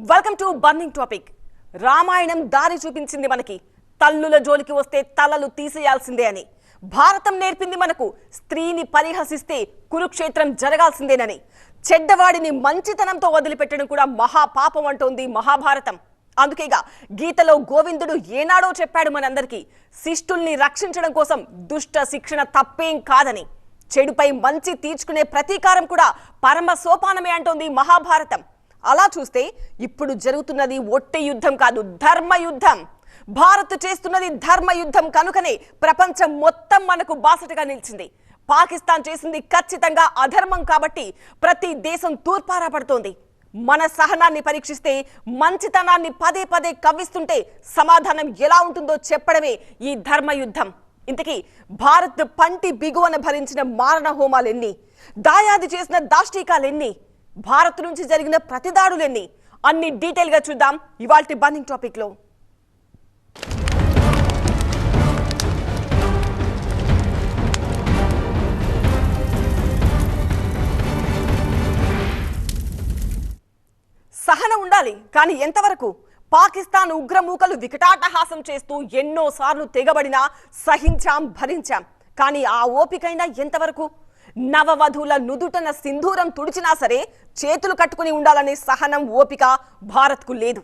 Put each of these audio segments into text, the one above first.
Welcome to burning topic Ramayanam దారి చూపించింది మనకి. తల్లుల జోలికి వస్తే తలలు తీసేయాల్సిందే అని. భారతం నేర్పింది మనకు. స్త్రీని పరిహసిస్తే కురుక్షేత్రం జరగాల్సిందేనని. చెడ్డవాడిని మంచితనంతో వదిలిపెట్టడం కూడా మహాపాపం అంటోంది మహాభారతం. అందుకేగా గీతలో గోవిందుడు ఏనాడో చెప్పాడు మనందరికీ. శిష్టుల్ని రక్షించడం కోసం దుష్ట శిక్షణ తప్పేం కాదని. చెడుపై మంచి తీర్చుకునే ప్రతీకారం కూడా పరమ సోపానమే అంటోంది మహాభారతం. అలా చూస్తే ఇప్పుడు జరుగుతున్నది ఒట్టి యుద్ధం కాదు ధర్మ యుద్ధం. భారత్ చేస్తున్నది ధర్మ యుద్ధం కనుకనే ప్రపంచం మొత్తం మనకు బాసటగా నిలిచింది. పాకిస్తాన్ చేసింది ఖచ్చితంగా అధర్మం కాబట్టి ప్రతి దేశం తూర్పారా పడుతోంది. మన సహనాన్ని పరీక్షిస్తే మంచితనాన్ని పదే పదే కవ్విస్తుంటే సమాధానం ఎలా ఉంటుందో చెప్పడమే ఈ ధర్మ యుద్ధం. ఇంతకీ భారత్ పంటి బిగువన భరించిన మారణ హోమాలెన్ని? దాయాది చేసిన దాష్టీకాలెన్ని? భారత్ నుంచి జరిగిన ప్రతిదాడులెన్ని. అన్ని డీటెయిల్గా చూద్దాం ఇవాల్టి బర్నింగ్ టాపిక్లో సహనం ఉండాలి కానీ ఎంతవరకు? పాకిస్తాన్ ఉగ్రమూకలు వికటాటహాసం చేస్తూ ఎన్నోసార్లు తెగబడినా సహించాం భరించాం. కానీ ఆ ఓపికైనా ఎంతవరకు? నవవధువుల నుదుటన సింధూరం తుడిచినా సరే చేతులు కట్టుకుని ఉండాలనే సహనం ఓపిక భారత్కు లేదు.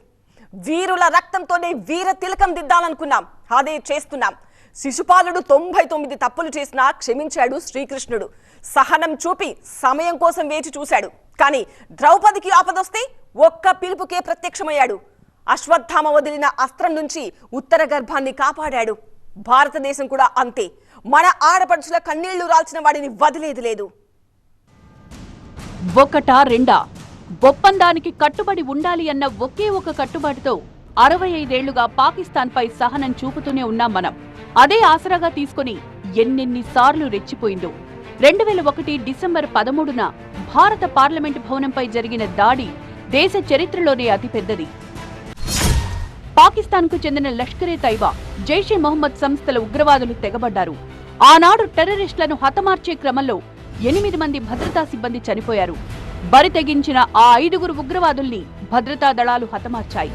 వీరుల రక్తంతోనే వీర తిలకం దిద్దాలనుకున్నాం. అదే చేస్తున్నాం. శిశుపాలుడు తొంభై తొమ్మిది తప్పులు చేసినా క్షమించాడు శ్రీకృష్ణుడు. సహనం చూపి సమయం కోసం వేచి చూశాడు. కానీ ద్రౌపదికి ఆపదొస్తే ఒక్క పిలుపుకే ప్రత్యక్షమయ్యాడు. అశ్వత్థామ వదిలిన అస్త్రం నుంచి ఉత్తర గర్భాన్ని కాపాడాడు. భారతదేశం కూడా అంతే. మన ఆడపడుచుల కన్నీళ్ళు రాల్చిన వాడిని వదిలేది లేదు. ఒకటా రెండా? ఒప్పందానికి కట్టుబడి ఉండాలి అన్న ఒకే ఒక కట్టుబాటుతో అరవై ఐదేళ్ళుగా పాకిస్తాన్పై సహనం చూపుతూనే ఉన్నాం మనం. అదే ఆసరాగా తీసుకుని ఎన్నెన్ని సార్లు రెచ్చిపోయిందో. రెండు వేల ఒకటి డిసెంబర్ పదమూడున భారత పార్లమెంటు భవనంపై జరిగిన దాడి దేశ చరిత్రలోనే అతిపెద్దది. పాకిస్తాన్కు చెందిన లష్కరే తైబా జైషే మొహమ్మద్ సంస్థల ఉగ్రవాదులు తెగబడ్డారు. ఆనాడు టెర్రరిస్టులను హతమార్చే క్రమంలో ఎనిమిది మంది భద్రతా సిబ్బంది చనిపోయారు. బరి తెగించిన ఆ ఐదుగురు ఉగ్రవాదుల్ని భద్రతా దళాలు హతమార్చాయి.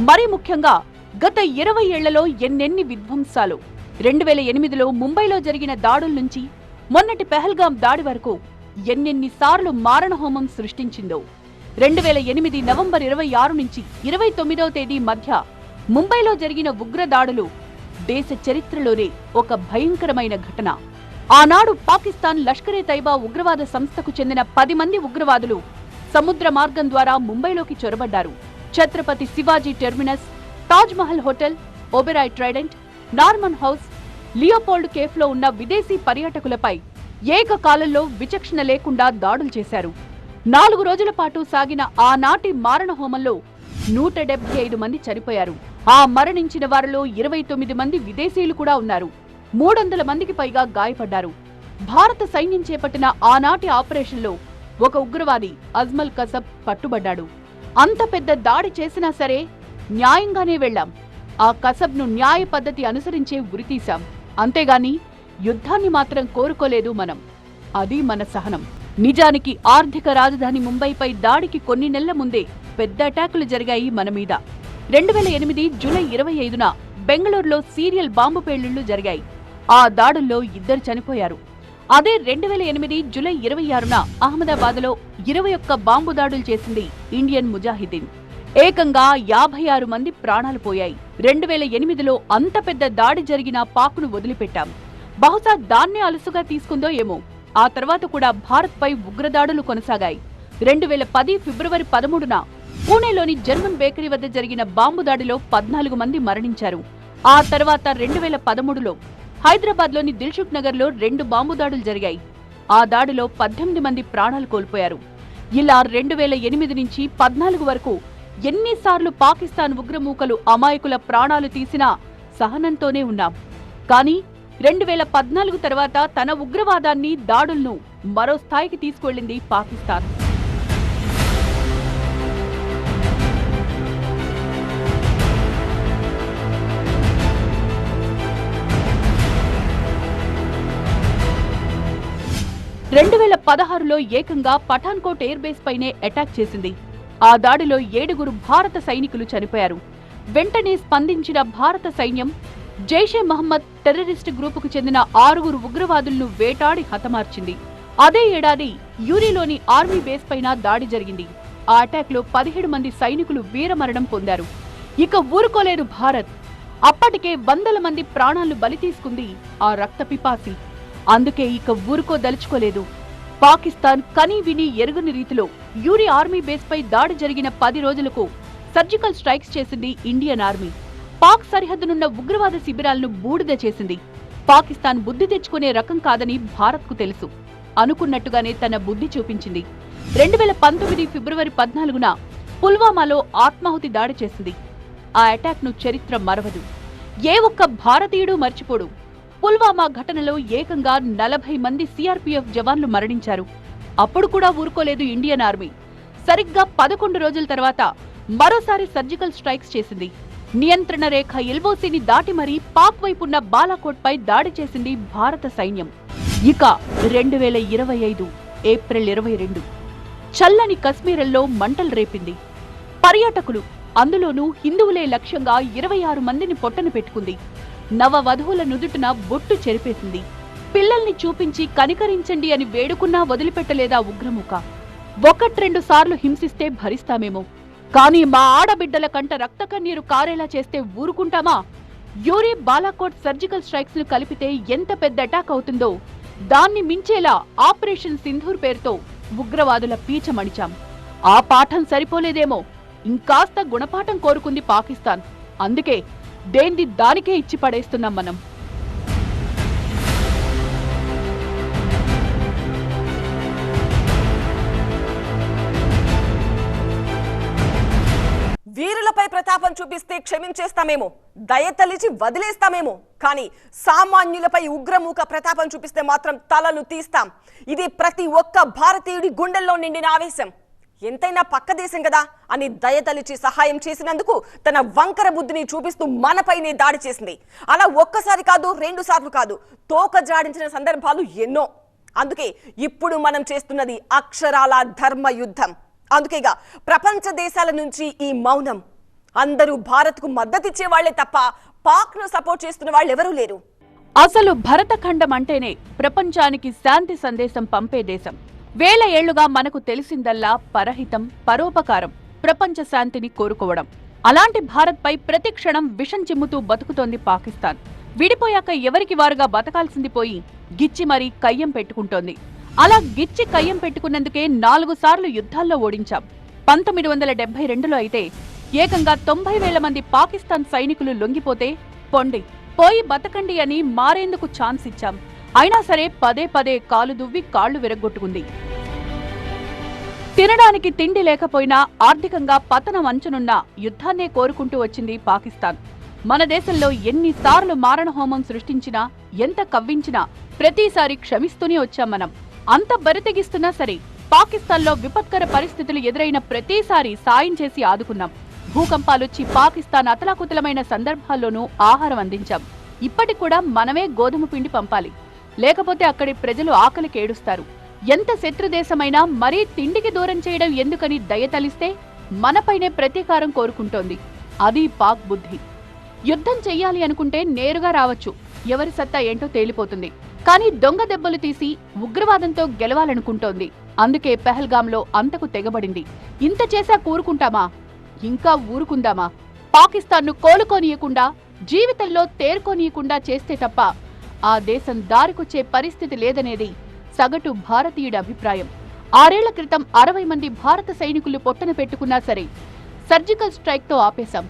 మరీ ముఖ్యంగా గత ఇరవై ఏళ్ళలో ఎన్నెన్ని విధ్వంసాలు. రెండు వేల ఎనిమిదిలో ముంబైలో జరిగిన దాడుల నుంచి మొన్నటి పెహల్గాం దాడి వరకు ఎన్నెన్నిసార్లు మారణహోమం సృష్టించిందో. రెండు వేల ఎనిమిది నవంబర్ ఇరవై ఆరు నుంచి ఇరవై తొమ్మిదవ తేదీ మధ్య ముంబైలో జరిగిన ఉగ్ర దాడులు దేశ చరిత్రలోనే ఒక భయంకరమైన ఘటన. ఆనాడు పాకిస్తాన్ లష్కరే తైబా ఉగ్రవాద సంస్థకు చెందిన పది మంది ఉగ్రవాదులు సముద్ర మార్గం ద్వారా ముంబైలోకి చొరబడ్డారు. Chhatrapati Shivaji terminus Taj Mahal hotel Oberoi Trident Nariman house Leopold కేఫ్లో ఉన్న విదేశీ పర్యాటకులపై ఏకకాలంలో విచక్షణ లేకుండా దాడులు చేశారు. నాలుగు రోజుల పాటు సాగిన ఆనాటి మారణ హోమంలో నూట డెబ్బై ఐదు మంది చనిపోయారు. ఆ మరణించిన వారిలో ఇరవై తొమ్మిది మంది విదేశీయులు కూడా ఉన్నారు. మూడొందల మందికి పైగా గాయపడ్డారు. భారత సైన్యం చేపట్టిన ఆనాటి ఆపరేషన్లో ఒక ఉగ్రవాది అజ్మల్ కసబ్ పట్టుబడ్డాడు. అంత పెద్ద దాడి చేసినా సరే న్యాయంగానే వెళ్ళాం. ఆ కసబ్ను న్యాయ పద్ధతి అనుసరించే ఉరితీశాం అంతేగాని యుద్ధాన్ని మాత్రం కోరుకోలేదు మనం. అది మన సహనం. నిజానికి ఆర్థిక రాజధాని ముంబైపై దాడికి కొన్ని నెలల ముందే పెద్ద అటాకులు జరిగాయి మన మీద. రెండు వేల ఎనిమిది జూలై ఇరవై ఐదున బెంగళూరులో సీరియల్ బాంబు పేలుళ్ళు జరిగాయి. ఆ దాడుల్లో ఇద్దరు చనిపోయారు. అదే రెండు వేల ఎనిమిది జూలై ఇరవై ఆరున అహ్మదాబాద్లో ఇరవై ఒక్క బాంబు దాడులు చేసింది ఇండియన్ ముజాహిదీన్. ఏకంగా యాభై ఆరు మంది ప్రాణాలు పోయాయి. రెండు వేల ఎనిమిదిలో అంత పెద్ద దాడి జరిగిన పాక్ను వదిలిపెట్టాం. బహుశా దాన్నే అలుసుగా తీసుకుందో ఏమో. ఆ తర్వాత కూడా భారత్పై ఉగ్రదాడులు కొనసాగాయి. రెండు వేల పది ఫిబ్రవరి పదమూడున పూణేలోని జర్మన్ బేకరీ వద్ద జరిగిన బాంబు దాడిలో పద్నాలుగు మంది మరణించారు. ఆ తర్వాత రెండు వేల పదమూడులో హైదరాబాద్లోని దిల్సుఖ్ నగర్లో రెండు బాంబు దాడులు జరిగాయి. ఆ దాడిలో పద్దెనిమిది మంది ప్రాణాలు కోల్పోయారు. ఇలా రెండు వేల ఎనిమిది నుంచి పద్నాలుగు వరకు ఎన్నిసార్లు పాకిస్తాన్ ఉగ్రమూకలు అమాయకుల ప్రాణాలు తీసినా సహనంతోనే ఉన్నాం. కానీ రెండు వేల పద్నాలుగు తర్వాత తన ఉగ్రవాదాన్ని దాడులను మరో స్థాయికి తీసుకెళ్ళింది పాకిస్తాన్. రెండు వేల పదహారులో ఏకంగా పఠాన్కోట్ ఎయిర్ బేస్ పైనే అటాక్ చేసింది. ఆ దాడిలో ఏడుగురు భారత సైనికులు చనిపోయారు. వెంటనే స్పందించిన భారత సైన్యం జైషే మహమ్మద్ టెర్రరిస్ట్ గ్రూపుకు చెందిన ఆరుగురు ఉగ్రవాదులను వేటాడి హతమార్చింది. అదే ఏడాది యూరిలోని ఆర్మీ బేస్ పైన దాడి జరిగింది. ఆ అటాక్లో పదిహేడు మంది సైనికులు వీరమరణం పొందారు. ఇక ఊరుకోలేదు భారత్. అప్పటికే వందల మంది ప్రాణాలు బలి తీసుకుంది ఆ రక్త పిపాసి. అందుకే ఇక ఊరుకోదలుచుకోలేదు పాకిస్తాన్ కనీ విని ఎరుగని రీతిలో యూరి ఆర్మీ బేస్ పై దాడి జరిగిన పది రోజులకు సర్జికల్ స్ట్రైక్స్ చేసింది ఇండియన్ ఆర్మీ. పాక్ సరిహద్దునున్న ఉగ్రవాద శిబిరాలను బూడిద చేసింది. పాకిస్తాన్ బుద్ధి తెచ్చుకునే రకం కాదని భారత్కు తెలుసు. అనుకున్నట్టుగానే తన బుద్ధి చూపించింది. రెండు వేల పంతొమ్మిది ఫిబ్రవరి పద్నాలుగున పుల్వామాలో ఆత్మాహుతి దాడి చేసింది. ఆ అటాక్ను చరిత్ర మరవదు. ఏ ఒక్క భారతీయుడు మర్చిపోడు. పుల్వామా ఘటనలో ఏకంగా నలభై మంది సిఆర్పీఎఫ్ జవాన్లు మరణించారు. అప్పుడు కూడా ఊరుకోలేదు ఇండియన్ ఆర్మీ. సరిగ్గా పదకొండు రోజుల తర్వాత మరోసారి సర్జికల్ స్ట్రైక్స్ చేసింది. నియంత్రణ రేఖ ఎల్ఓసీని దాటి మరీ పాక్ వైపున్న బాలాకోట్పై దాడి చేసింది భారత సైన్యం. ఇక రెండు వేల ఇరవై ఐదు ఏప్రిల్ ఇరవై రెండు చల్లని కశ్మీరంలో మంటలు రేపింది. పర్యాటకులు అందులోనూ హిందువులే లక్ష్యంగా ఇరవై ఆరు మందిని పొట్టన పెట్టుకుంది. నవ వధువుల నుదుటిన బొట్టు చెరిపేసింది. పిల్లల్ని చూపించి కనికరించండి అని వేడుకున్నా వదిలిపెట్టలేదా ఉగ్రముఖ. ఒకట్రెండు సార్లు హింసిస్తే భరిస్తామేమో. కానీ మా ఆడబిడ్డల కంట రక్త కన్నీరు కారేలా చేస్తే ఊరుకుంటామా? యూరి బాలాకోట్ సర్జికల్ స్ట్రైక్స్ను కలిపితే ఎంత పెద్ద అటాక్ అవుతుందో? దాన్ని మించేలా ఆపరేషన్ సింధూర్ పేరుతో ఉగ్రవాదుల పీచమణిచాం. ఆ పాఠం సరిపోలేదేమో. ఇంకాస్త గుణపాఠం కోరుకుంది పాకిస్తాన్. అందుకే దేంది దానికే ఇచ్చి పడేస్తున్నాం మనం. వీరులపై చూపిస్తే క్షమించేస్తామేమో. దయతలిచి వదిలేస్తామేమో. కానీ సామాన్యులపై ఉగ్రముఖ ప్రతాపం చూపిస్తే మాత్రం తలలు తీస్తాం. ఇది ప్రతి ఒక్క భారతీయుడి గుండెల్లో నిండిన ఆవేశం. ఎంతైనా పక్క దేశం కదా అని దయతలిచి సహాయం చేసినందుకు తన వంకర బుద్ధిని చూపిస్తూ మనపైనే దాడి చేసింది. అలా ఒక్కసారి కాదు రెండు సార్లు కాదు తోక జాడించిన సందర్భాలు ఎన్నో. అందుకే ఇప్పుడు మనం చేస్తున్నది అక్షరాల ధర్మ యుద్ధం అందుకేగా ప్రపంచ దేశాల నుంచి ఈ మౌనం. అందరూ భారత్కు మద్దతిచ్చే వాళ్ళే తప్ప పాక్ను సపోర్ట్ చేస్తున్న వాళ్ళు ఎవరూ లేరు. అసలు భరతఖండం అంటేనే ప్రపంచానికి శాంతి సందేశం పంపే దేశం. వేల ఏళ్ళుగా మనకు తెలిసిందల్లా పరహితం పరోపకారం ప్రపంచ శాంతిని కోరుకోవడం. అలాంటి భారత్పై ప్రతి క్షణం విషం చిమ్ముతూ బతుకుతోంది పాకిస్తాన్. విడిపోయాక ఎవరికి వారుగా బతకాల్సింది పోయి గిచ్చి మరీ కయ్యం పెట్టుకుంటోంది. అలా గిచ్చి కయ్యం పెట్టుకున్నందుకే నాలుగు సార్లు యుద్ధాల్లో ఓడించాం. పంతొమ్మిది వందల డెబ్బై రెండులో అయితే ఏకంగా తొంభై వేల మంది పాకిస్తాన్ సైనికులు లొంగిపోతే పొండి పోయి బతకండి అని మారేందుకు ఛాన్స్ ఇచ్చాం. అయినా సరే పదే పదే కాలు దువ్వి కాళ్ళు విరగ్గొట్టుకుంది. తినడానికి తిండి లేకపోయినా ఆర్థికంగా పతనం అంచునున్న యుద్ధాన్నే కోరుకుంటూ వచ్చింది పాకిస్తాన్. మన దేశంలో ఎన్నిసార్లు మారణహోమం సృష్టించినా ఎంత కవ్వించినా ప్రతిసారి క్షమిస్తూనే వచ్చాం మనం. అంత బరితెగిస్తున్నా సరే పాకిస్తాన్లో విపత్కర పరిస్థితులు ఎదురైన ప్రతిసారి సాయం చేసి ఆదుకున్నాం. భూకంపాలొచ్చి పాకిస్తాన్ అతలాకుతలమైన సందర్భాల్లోనూ ఆహారం అందించాం. ఇప్పటికి కూడా మనమే గోధుమ పిండి పంపాలి. లేకపోతే అక్కడి ప్రజలు ఆకలి కేడుస్తారు ఎంత శత్రుదేశమైనా మరీ తిండికి దూరం చేయడం ఎందుకని దయతలిస్తే మనపైనే ప్రతీకారం కోరుకుంటోంది. అది పాక్ బుద్ధి. యుద్ధం చెయ్యాలి అనుకుంటే నేరుగా రావచ్చు. ఎవరి సత్తా ఏంటో తేలిపోతుంది. కానీ దొంగ దెబ్బలు తీసి ఉగ్రవాదంతో గెలవాలనుకుంటోంది. అందుకే పెహల్గాంలో అంతకు తెగబడింది. ఇంత చేశా కూరుకుంటామా? ఇంకా ఊరుకుందామా? పాకిస్తాన్ను కోలుకోనీయకుండా జీవితంలో తేరుకోనీయకుండా చేస్తే తప్ప ఆ దేశం దారికొచ్చే పరిస్థితి లేదనేది సగటు భారతీయుడి అభిప్రాయం. ఆరేళ్ళ క్రితం అరవై మంది భారత సైనికులు పొట్టన పెట్టుకున్నా సరే సర్జికల్ స్ట్రైక్తో ఆపేశాం.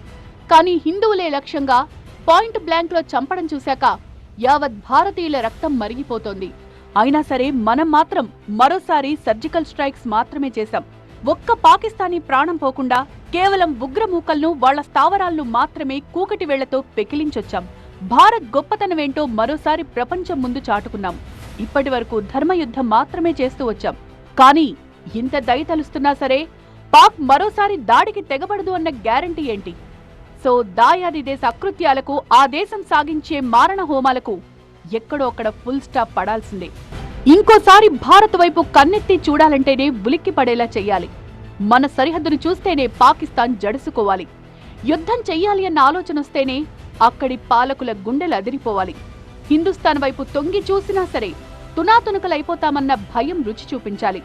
కానీ హిందువులే లక్ష్యంగా పాయింట్ బ్లాంక్లో చంపడం చూశాక యావత్ భారతీయుల రక్తం మరిగిపోతోంది. అయినా సరే మనం మాత్రం మరోసారి సర్జికల్ స్ట్రైక్స్ మాత్రమే చేశాం. ఒక్క పాకిస్తానీ ప్రాణం పోకుండా కేవలం ఉగ్రమూకల్ను వాళ్ళ స్థావరాలను మాత్రమే కూకటి వేళ్ళతో పెకిలించొచ్చాం. భారత్ గొప్పతనమేంటో మరోసారి ప్రపంచం ముందు చాటుకున్నాం. ఇప్పటి వరకు ధర్మయుద్ధం మాత్రమే చేస్తూ వచ్చాం. కానీ ఇంత దయ తలుస్తున్నా సరే పాక్ మరోసారి దాడికి తెగబడదు అన్న గ్యారంటీ ఏంటి? సో దాయాది దేశ అకృత్యాలకు ఆ దేశం సాగించే మారణ హోమాలకు ఎక్కడో అక్కడ ఫుల్ స్టాప్ పడాల్సిందే. ఇంకోసారి భారత్ వైపు కన్నెత్తి చూడాలంటేనే ఉలిక్కి పడేలా చెయ్యాలి. మన సరిహద్దును చూస్తేనే పాకిస్తాన్ జడుసుకోవాలి. యుద్ధం చెయ్యాలి అన్న ఆలోచన వస్తేనే అక్కడి పాలకుల గుండెలు అదిరిపోవాలి. హిందుస్థాన్ వైపు తొంగి చూసినా సరే తునాతునకలైపోతామన్న భయం రుచి చూపించాలి.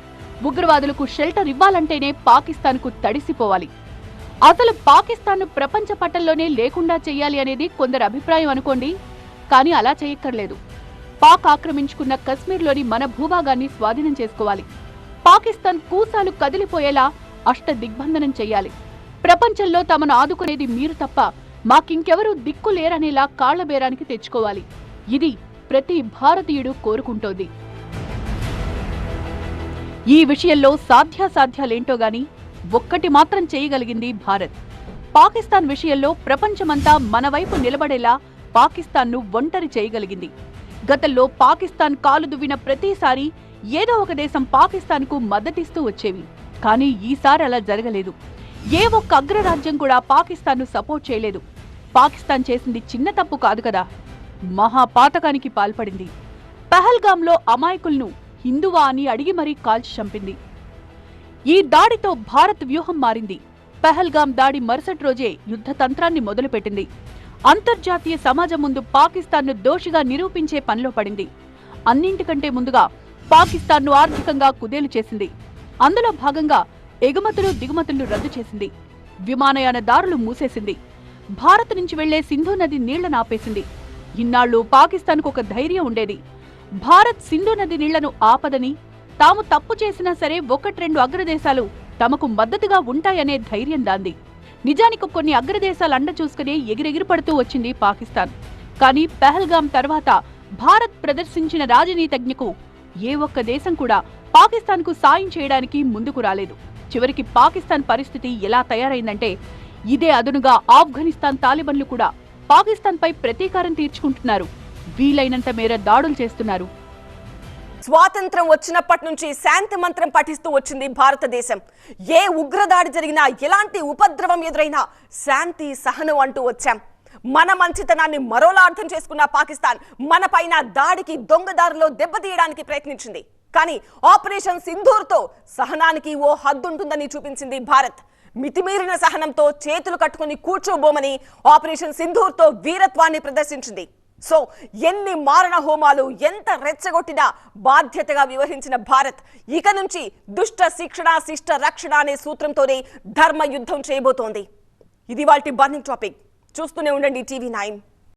ఉగ్రవాదులకు షెల్టర్ ఇవ్వాలంటేనే పాకిస్తాన్కు తడిసిపోవాలి. అసలు పాకిస్తాన్ను ప్రపంచ పటంలోనే లేకుండా చెయ్యాలి అనేది కొందరు అభిప్రాయం అనుకోండి కానీ అలా చేయక్కర్లేదు పాక్ ఆక్రమించుకున్న కశ్మీర్లోని మన భూభాగాన్ని స్వాధీనం చేసుకోవాలి. పాకిస్తాన్ కూసాలు కదిలిపోయేలా అష్ట దిగ్బంధనం చేయాలి ప్రపంచంలో తమను ఆదుకునేది మీరు తప్ప మాకింకెవరూ దిక్కు లేరనేలా కాళ్ళబేరానికి తెచ్చుకోవాలి. ఇది ప్రతి భారతీయుడు కోరుకుంటోంది. ఈ విషయంలో సాధ్యాసాధ్యాలేంటో గాని ఒక్కటి మాత్రం చేయగలిగింది భారత్. పాకిస్తాన్ విషయంలో ప్రపంచమంతా మన వైపు నిలబడేలా పాకిస్తాన్ను ఒంటరి చేయగలిగింది. గతంలో పాకిస్తాన్ కాలు దువ్విన ప్రతిసారి ఏదో ఒక దేశం పాకిస్తాన్కు మద్దతిస్తూ వచ్చేవి. కానీ ఈసారి అలా జరగలేదు. ఏ ఒక్క అగ్రరాజ్యం కూడా పాకిస్తాన్ను సపోర్ట్ చేయలేదు. పాకిస్తాన్ చేసింది చిన్న తప్పు కాదు కదా. మహాపాతకానికి పాల్పడింది. పహల్గాంలో అమాయకులను హిందువా అని అడిగి మరీ కాల్చి చంపింది. ఈ దాడితో భారత్ వ్యూహం మారింది. పహల్గామ్ దాడి మరుసటి రోజే యుద్ధ తంత్రాన్ని మొదలుపెట్టింది. అంతర్జాతీయ సమాజం ముందు పాకిస్తాన్ను దోషిగా నిరూపించే పనిలో పడింది. అన్నింటికంటే ముందుగా పాకిస్తాన్ను ఆర్థికంగా కుదేలు చేసింది. అందులో భాగంగా ఎగుమతులు దిగుమతులు రద్దు చేసింది. విమానయాన దారులు మూసేసింది. భారత్ నుంచి వెళ్ళే సింధు నది నీళ్ళను ఆపేసింది. ఇన్నాళ్ళు పాకిస్తాన్కు ఒక ధైర్యం ఉండేది. భారత్ సింధు నది నీళ్ళను ఆపదని తాము తప్పు చేసినా సరే ఒకట్రెండు అగ్రదేశాలు తమకు మద్దతుగా ఉంటాయనే ధైర్యం దాంది. నిజానికి కొన్ని అగ్రదేశాలు అండ చూసుకునే ఎగిరెగిరి పడుతూ వచ్చింది పాకిస్తాన్. కానీ పెహల్గాం తర్వాత భారత్ ప్రదర్శించిన రాజనీతజ్ఞకు ఏ ఒక్క దేశం కూడా పాకిస్తాన్కు సాయం చేయడానికి ముందుకు రాలేదు. చివరికి పాకిస్తాన్ పరిస్థితి ఎలా తయారైందంటే ఇదే అదునుగా ఆఫ్ఘనిస్తాన్ తాలిబన్లు కూడా పాకిస్తాన్పై ప్రతీకారం తీర్చుకుంటున్నారు. వీలైనంత మేర దాడులు చేస్తున్నారు. స్వాతంత్రం వచ్చినప్పటి నుంచి శాంతి మంత్రం పఠిస్తూ వచ్చింది భారతదేశం. ఏ ఉగ్రదాడి జరిగినా ఎలాంటి ఉపద్రవం ఎదురైనా శాంతి సహనం అంటూ వచ్చాం. మన మంచితనాన్ని మరోలా అర్థం చేసుకున్న పాకిస్తాన్ మన పైన దాడికి దొంగదారిలో దెబ్బతీయడానికి ప్రయత్నించింది. కానీ ఆపరేషన్ సింధూర్తో సహనానికి ఓ హద్దుంటుందని చూపించింది భారత్. మితిమీరిన సహనంతో చేతులు కట్టుకుని కూర్చోబోమని ఆపరేషన్ సింధూర్తో వీరత్వాన్ని ప్రదర్శించింది. సో ఎన్ని మారణ హోమాలు ఎంత రెచ్చగొట్టినా బాధ్యతగా వ్యవహరించిన భారత్ ఇక నుంచి దుష్ట శిక్షణ శిష్ట రక్షణ అనే సూత్రంతోనే ధర్మ యుద్ధం చేయబోతోంది. ఇది వాటి బర్నింగ్ టాపిక్. చూస్తూనే ఉండండి టీవీ నైన్.